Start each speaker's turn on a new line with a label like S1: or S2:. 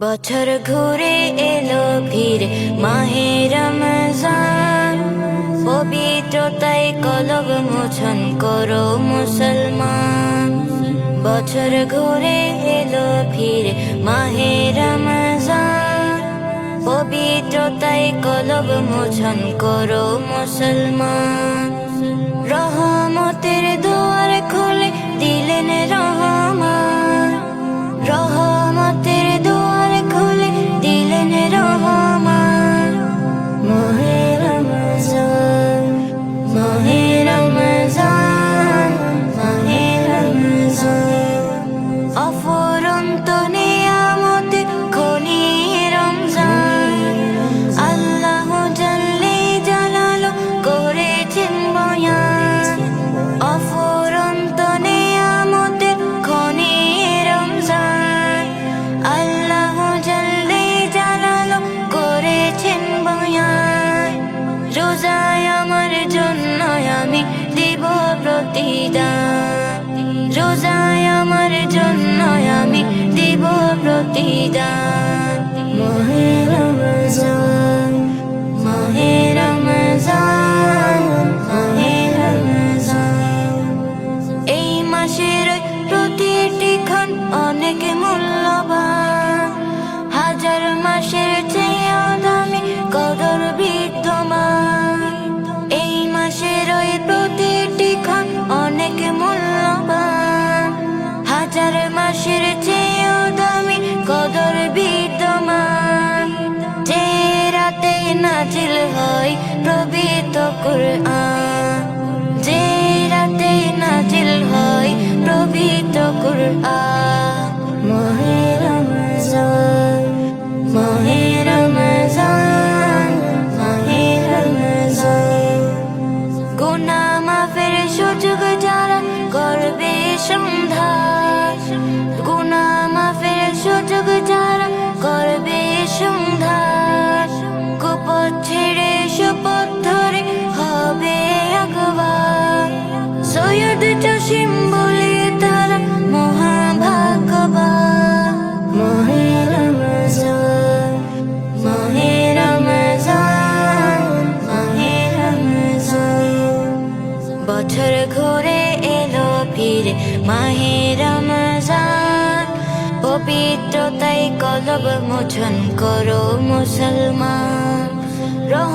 S1: বছর ঘুরে এলো ফিরে মাহে রমজান। পবিত্রতায় কলব মোছন করো মুসলমান। বছর ঘুরে এলো ফিরে মাহে রমজান। পবিত্রতায় কলব মোছন করো মুসলমান। রহমতের আমার জন্য আমি দিব প্রতিদান। রোজায় আমার জন্য আমি দিব প্রতিদান। মাসের চেয়েও দামি কদর বিদ্যমান। যে রাতে নাজিল হয় প্রবিত কুরআন। কুপথ ছেড়ে সুপথ ধরে হবে আকবার সৈয়দ জসিম বলে তারা মহাভাগবান মাহে রমজান মাহে রমজান মাহে রমজান। বছর ঘুরে এলো ফিরে মাহে রমজান। পবিত্রতাই কলব মোচন করো মুসলমান। রো